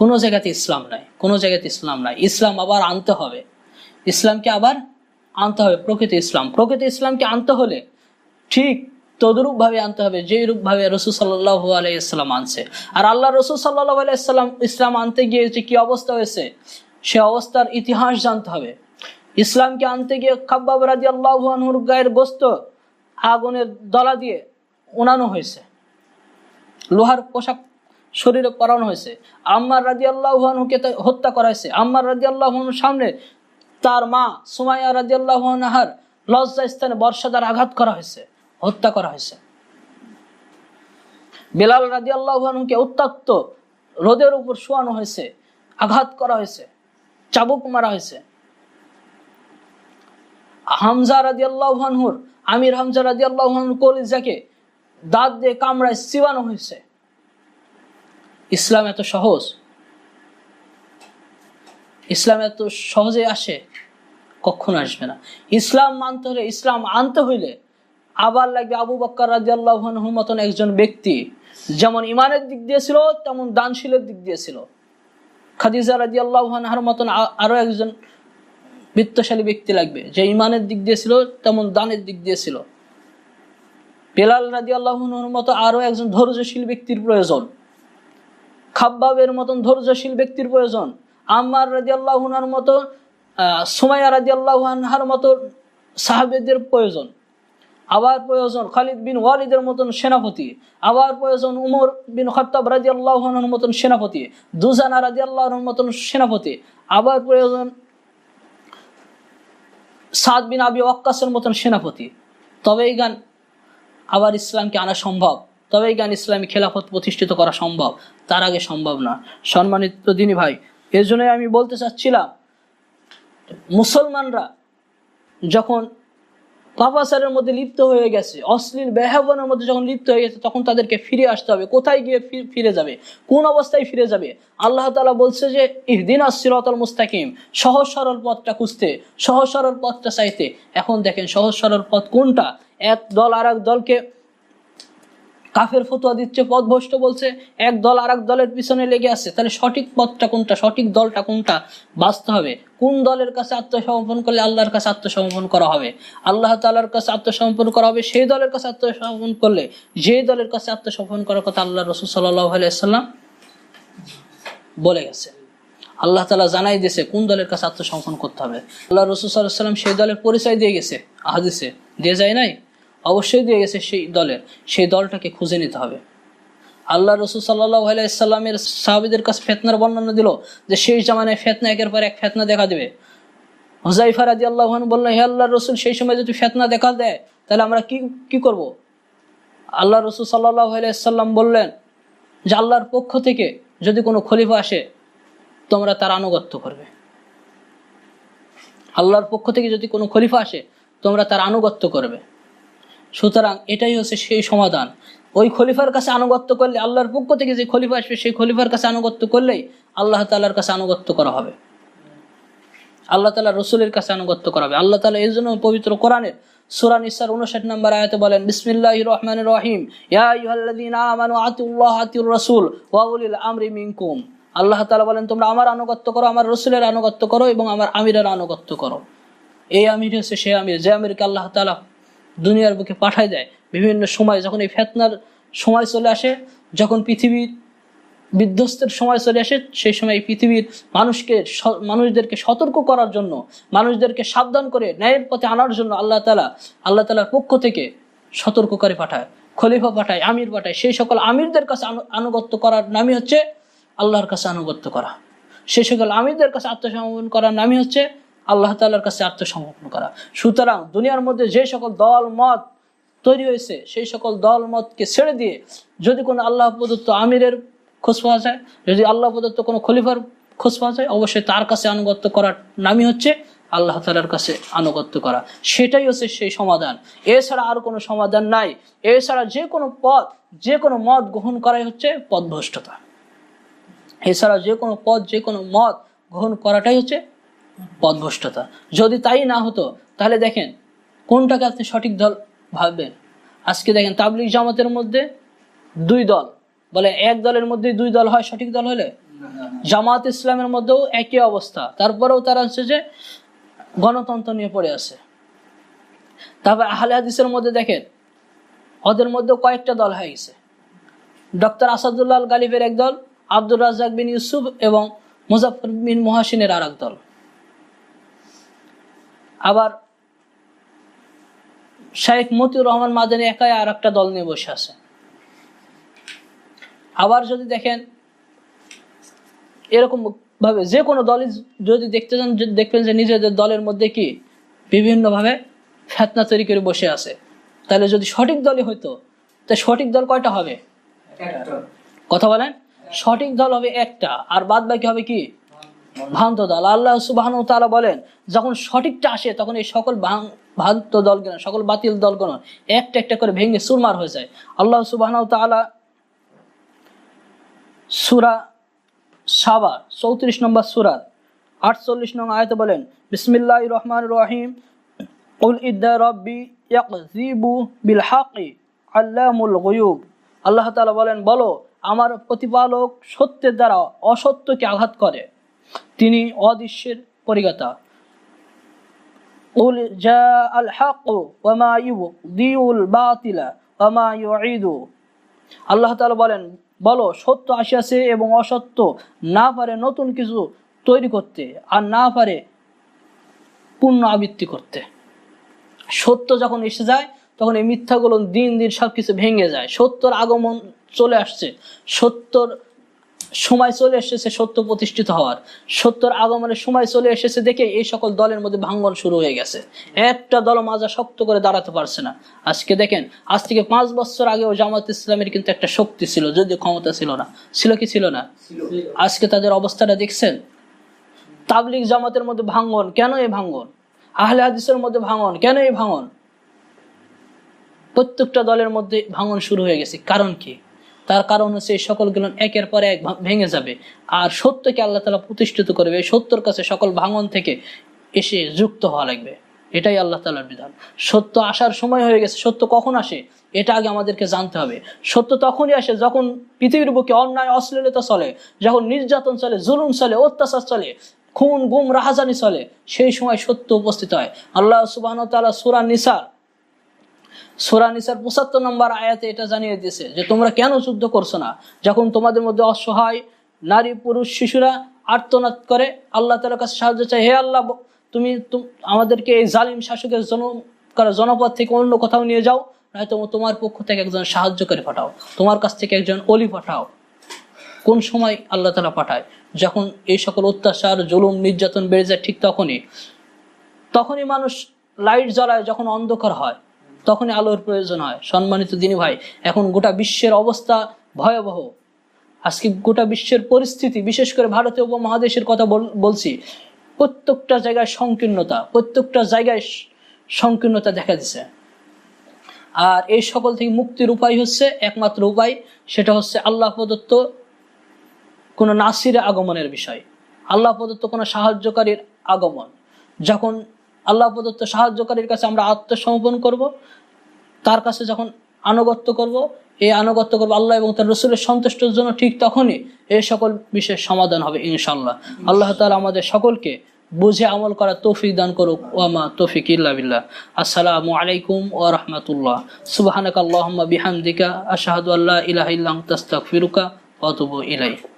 কোনো জায়গাতে ইসলাম নাই, কোনো জায়গাতে ইসলাম নাই। ইসলাম আবার আনতে হবে। ইসলামকে আবার আনতে হবে, প্রকৃত ইসলাম। প্রকৃত ইসলামকে আনতে হলে ঠিক তদরূপ ভাবে আনতে হবে, যেই রূপ ভাবে রসুল সাল্লাহ আলাইসাল্লাম আনছে। আর আল্লাহ রসুল সাল্লাহ আলাইসাল্লাম ইসলাম আনতে গিয়ে যে কি অবস্থা হয়েছে, সে অবস্থার ইতিহাস জানতে হবে। ইসলামকে আনতে গিয়ে খাব্বাব রাজি আল্লাহুর গায়ের গোস্ত আগুনের দলা দিয়ে উনানো হয়েছে। লোহার পোশাক শরীরে পরানো হয়েছে। আম্মার রাজি আল্লাহুকে হত্যা করা হয়েছে। আম্মার রাজি আল্লাহনুর সামনে তার মা সুমাইয়া রাজি আল্লাহনাহার লজ্জা স্থানে বর্ষাদার আঘাত করা হয়েছে, হত্যা করা হয়েছে। বেলাল রাজি আল্লাহনুকে উত্তক্ত রোদের উপর শোয়ানো হয়েছে, আঘাত করা হয়েছে, চাবুক মারা হয়েছে। হামজা রাজি আল্লাহনুর আমির হামজা রাজি আল্লাহনুর কলিজাকে দাঁত দিয়ে কামড়ায় চিবানো হয়েছে। ইসলাম এত সহজ? ইসলাম এত সহজে আসে? কখনো আসবে না। ইসলাম মানতে হলে, ইসলাম আনতে হইলে আবার লাগবে আবু বক্কর রাজি আল্লাহর মতন একজন ব্যক্তি যেমন ইমানের দিক দিয়ে ছিল, তেমন দানশীলের দিক দিয়ে ছিল। খাদিজা রাজি আল্লাহর মতন আরও একজন বিত্তশালী ব্যক্তি লাগবে যে ইমানের দিক দিয়ে ছিল, তেমন দানের দিক দিয়ে ছিল। বেলাল আল্লাহর মতো আরও একজন ধৈর্যশীল ব্যক্তির প্রয়োজন। খাব্বাবের মতন ধৈর্যশীল ব্যক্তির প্রয়োজন। আম্মার রাজি আল্লাহনার মতো সুমাইয়া রাজি আল্লাহার মতো সাহাবেদের প্রয়োজন। আবার প্রয়োজন খালিদ বিন ওয়ালিদের মতন সেনাপতি। আবার প্রয়োজন উমর বিন খত্তাব রাজি আল্লাহনের মতন সেনাপতি। দুজানা রাজি আল্লাহর মতন সেনাপতি। আবার প্রয়োজন সাদ বিন আবি ওয়াক্কাসের মতন সেনাপতি। তবে এই গান আবার ইসলামকে আনা সম্ভব। তবে এই গান ইসলামী খেলাফত প্রতিষ্ঠিত করা সম্ভব। তার আগে সম্ভব না। সম্মানিত দিনী ভাই এর জন্যই আমি বলতে চাচ্ছিলাম, মুসলমানরা যখন পাপাচারের মধ্যে লিপ্ত হয়ে গেছে, অশ্লীল ব্যহাবনের মধ্যে যখন লিপ্ত হয়ে গেছে, তখন তাদেরকে ফিরে আসতে হবে। কোথায় গিয়ে ফিরে যাবে? কোন অবস্থায় ফিরে যাবে? আল্লাহ তালা বলছে যে, ইহদিন আসিরতল মুস্তাকিম, সহজ সরল পথটা খুঁজতে, সহজ সরল পথটা চাইতে। এখন দেখেন সহজ সরল পথ কোনটা? এক দল আর দলকে কাফের ফতুয়া দিচ্ছে, পথভ্রষ্ট বলছে, এক দল আর এক দলের পিছনে লেগে আছে। তাহলে সঠিক পথটা কোনটা? সঠিক দলটা কোনটা? বাঁচতে হবে। কোন দলের কাছে আত্মসমর্পণ করলে আল্লাহর কাছে আত্মসমর্পণ করা হবে? আল্লাহ তালার কাছে আত্মসমর্পণ করা হবে সেই দলের কাছে আত্মসমর্পণ করলে। যে দলের কাছে আত্মসমর্পণ করার কথা আল্লাহ রসুল সাল্লাহ আলাইসাল্লাম বলে গেছে। আল্লাহ তালা জানাই দিয়েছে কোন দলের কাছে আত্মসমর্পণ করতে হবে। আল্লাহ রসুল সাল্লাহ সাল্লাম সেই দলের পরিচয় দিয়ে গেছে আহাদিসে দিয়ে যায় নাই? অবশ্যই দিয়ে গেছে সেই দলের। সেই দলটাকে খুঁজে নিতে হবে। আল্লাহ রসুল সাল্লাহ আলাইসাল্লামের সাহাবিদের কাছে ফেতনার বর্ণনা দিল যে সেই জামানায় ফেতনা একের পর এক ফেতনা দেখা দেবে। হুজাইফা রাজি আল্লাহন বলল, হে আল্লাহ রসুল, সেই সময় যদি ফেতনা দেখা দেয়, তাহলে আমরা কি কি করব? আল্লাহ রসুল সাল্লাহ আলাইসাল্লাম বললেন যে আল্লাহর পক্ষ থেকে যদি কোনো খলিফা আসে, তোমরা তার আনুগত্য করবে। আল্লাহর পক্ষ থেকে যদি কোনো খলিফা আসে, তোমরা তার আনুগত্য করবে। সুতরাং এটাই হচ্ছে সেই সমাধান। ওই খলিফার কাছে আনুগত্য করলে আল্লাহর পক্ষ থেকে যে খলিফা আসবে, সেই খলিফার কাছে আনুগত্য করলেই আল্লাহ তালার কাছে আনুগত্য করা হবে। আল্লাহ তালা রসুলের কাছে আনুগত্য করা হবে। আল্লাহ তালা এই জন্য পবিত্র কোরআনের সুরান ইসার উনষাট নম্বর আয়াতে বলেন, বিসমিল্লাহ রহমান রহিম। রাসূল ওয়া উলিল আমরি মিনকুম। আল্লাহ তাআলা বলেন, তোমরা আমার আনুগত্য করো, আমার রসুলের আনুগত্য করো এবং আমার আমিরের আনুগত্য করো। এই আমির হচ্ছে সে আমির, যে আমিরকে আল্লাহ তাআলা দুনিয়ার বুকে পাঠায় দেয়। বিভিন্ন সময় যখন এই ফেতনার সময় চলে আসে, যখন পৃথিবীর বিধ্বস্তের সময় চলে আসে, সেই সময় এই পৃথিবীর মানুষকে মানুষদেরকে সতর্ক করার জন্য, মানুষদেরকে সাবধান করে ন্যায়ের পথে আনার জন্য আল্লাহ তালা আল্লাহ তালার পক্ষ থেকে সতর্ক করে পাঠায়, খলিফা পাঠায়, আমির পাঠায়। সেই সকল আমিরদের কাছে আনু- আনুগত্য করার নামই হচ্ছে আল্লাহর কাছে আনুগত্য করা। সেই সকল আমিরদের কাছে আত্মসমর্পণ করার নামই হচ্ছে আল্লাহ তালার কাছে আত্মসমর্পণ করা। সুতরাং দুনিয়ার মধ্যে যে সকল দল, মত তৈরি হয়েছে, সেই সকল দল, মতকে ছেড়ে দিয়ে যদি কোনো আল্লাহ প্রদত্ত আমিরের খোঁজ পাওয়া যায়, যদি আল্লাহ প্রদত্ত কোনো খলিফার খোঁজ পাওয়া যায়, অবশ্যই তার কাছে আনুগত্য করার নামই হচ্ছে আল্লাহ তালার কাছে আনুগত্য করা। সেটাই হচ্ছে সেই সমাধান। এছাড়া আর কোনো সমাধান নাই। এছাড়া যে কোনো পথ, যে কোনো মত গ্রহণ করাই হচ্ছে পথভ্রষ্টতা। এছাড়া যে কোনো পথ, যে কোনো মত গ্রহণ করাটাই হচ্ছে পথভ্রষ্টতা। যদি তাই না হতো, তাহলে দেখেন, কোনটাকে আপনি সঠিক দল ভাববেন? আজকে দেখেন, তাবলিগ জামাতের মধ্যে দুই দল। বলে এক দলের মধ্যে দুই দল হয়, সঠিক দল হলে? জামাত ইসলামের মধ্যেও একই অবস্থা। তারপরেও তারা হচ্ছে যে গণতন্ত্র নিয়ে পড়ে আছে। তারপর আহলে হাদিসের মধ্যে দেখেন, ওদের মধ্যে কয়েকটা দল হয়ে গেছে। ডক্টর আসাদুল্লাহ গালিবের এক দল, আব্দুর রাজাক বিন ইউসুফ এবং মুজাফর বিন মহাসিনের আর এক দল। আবার শাহেখ মতিউর রহমান মাদানী একাই আর একটা দল নিয়ে বসে আছে। আবার যদি দেখেন এরকম ভাবে যে কোনো দলই যদি দেখতে চান দেখবেন যে নিজেদের দলের মধ্যে কি বিভিন্নভাবে ফেতনা তৈরি করে বসে আছে। তাহলে যদি সঠিক দলই হইতো তা সঠিক দল কয়টা হবে? কথা বলেন? সঠিক দল হবে একটা আর বাদ বাকি হবে কি? ভ্রান্ত দল। আল্লাহ সুবাহ তাআলা বলেন, যখন সঠিকটা আসে, তখন এই সকল ভ্রান্ত দলগণ, সকল বাতিল দলগণ একটা একটা করে ভেঙে চুরমার হয়ে যায়। আল্লাহ সুবাহ তাআলা সুরা সাবা চৌত্রিশ নম্বর সুরা, আটচল্লিশ নং আয়তে বলেন বিসমিল্লাহ রহমান রহিম। উল ইদ্দা রব্বি ইয়াকযিবু বিল হাকি আল্লামুল গুয়ুব। আল্লাহ তাআলা বলেন, বলো, আমার প্রতিপালক সত্যের দ্বারা অসত্যকে আঘাত করে। তিনি অদৃশ্যের ওয়ামা আল্লাহ বলেন, বলো, সত্য আসিয়াছে এবং অসত্য না পারে নতুন কিছু তৈরি করতে আর না পারে পূর্ণ আবৃত্তি করতে। সত্য যখন এসে যায়, তখন এই মিথ্যাগুলো দিন দিন সব কিছু ভেঙে যায়। সত্যর আগমন চলে আসছে। সত্যর সময় চলে এসেছে সত্য প্রতিষ্ঠিত হওয়ার। সত্যর আগমনের সময় চলে এসেছে দেখে এই সকল দলের মধ্যে ভাঙ্গন শুরু হয়ে গেছে। একটা দল মাজা শক্ত করে দাঁড়াতে পারছে না। আজকে দেখেন, আজ থেকে পাঁচ বছর আগেও জামাত ইসলামের কিন্তু একটা শক্তি ছিল যদি ক্ষমতা ছিল না। ছিল কি ছিল না? আজকে তাদের অবস্থাটা দেখছেন? তাবলিগ জামাতের মধ্যে ভাঙ্গন কেন এই ভাঙ্গন আহলে হাদিসের মধ্যে ভাঙন, কেন এই ভাঙন? প্রত্যেকটা দলের মধ্যে ভাঙন শুরু হয়ে গেছে। কারণ কি? তার কারণ হচ্ছে এই সকলগুলো একের পর এক ভেঙে যাবে। আর সত্যকে আল্লাহ তালা প্রতিষ্ঠিত করবে সত্যর কাছে সকল ভাঙন থেকে এসে যুক্ত হওয়া লাগবে। এটাই আল্লাহ তালার বিধান। সত্য আসার সময় হয়ে গেছে। সত্য কখন আসে? এটা আগে আমাদেরকে জানতে হবে। সত্য তখনই আসে যখন পৃথিবীর বুকে অন্যায়, অশ্লীলতা চলে, যখন নির্যাতন চলে, জুলুম চলে, অত্যাচার চলে, খুন, গুম, রাহাজানি চলে, সেই সময় সত্য উপস্থিত হয়। আল্লাহ সুবাহ তাআলা সূরা নিসার সূরা নিসার পঁচাত্তর নম্বর আয়াতে এটা জানিয়ে দিয়েছে যে, তোমরা কেন যুদ্ধ করছ না? যখন তোমাদের মধ্যে অসহায় নারী, পুরুষ, শিশুরা আর্তনাদ করে, আল্লাহ তাআলার কাছে সাহায্য চায়, হে আল্লাহ, তুমি আমাদেরকে এই জালিম শাসকের জন জনপদ থেকে অন্য কোথাও নিয়ে যাও, নয়তো তোমার পক্ষ থেকে একজন সাহায্যকারী পাঠাও, তোমার কাছ থেকে একজন অলি পাঠাও। কোন সময় আল্লাহ তালা পাঠায়? যখন এই সকল অত্যাচার, জুলুম, নির্যাতন বেড়ে যায় ঠিক তখনই। তখনই মানুষ লাইট জ্বালায় যখন অন্ধকার হয়। তখনই আলোর প্রয়োজন হয়। সম্মানিত দিনী ভাই, এখন গোটা বিশ্বের অবস্থা ভয়াবহ। আজকে গোটা বিশ্বের পরিস্থিতি, বিশেষ করে ভারতীয় উপমহাদেশের কথা বল- বলছি, প্রত্যেকটা জায়গায় সংকীর্ণতা, প্রত্যেকটা জায়গায় সংকীর্ণতা দেখা দিছে। আর এই সকল থেকে মুক্তির উপায় হচ্ছে একমাত্র উপায়, সেটা হচ্ছে আল্লাহ প্রদত্ত কোনো নাসির আগমনের বিষয়। আল্লাহ প্রদত্ত কোনো সাহায্যকারীর আগমন। যখন আল্লাহ প্রদত্ত সাহায্যকারীর কাছে আমরা আত্মসমর্পণ করব। তার কাছে যখন আনুগত্য করব, এই আনুগত্য করব আল্লাহ এবং তার রসুলের সন্তুষ্টের জন্য ঠিক তখনই এই সকল বিষয়ের সমাধান হবে ইনশাল্লাহ আল্লাহ তাআলা আমাদের সকলকে বুঝে আমল করা তৌফিক দান করুক। ওয়ামা তৌফিক ইল্লা আসসালামু আলাইকুম ও রাহমাতুল্লাহ। সুবহানাকা আল্লাহুম্মা বিহামদিকা। আশহাদু আল্লা ইলাহা ইল্লা আনতা, আস্তাগফিরুকা ওয়া আতুবু ইলাইক।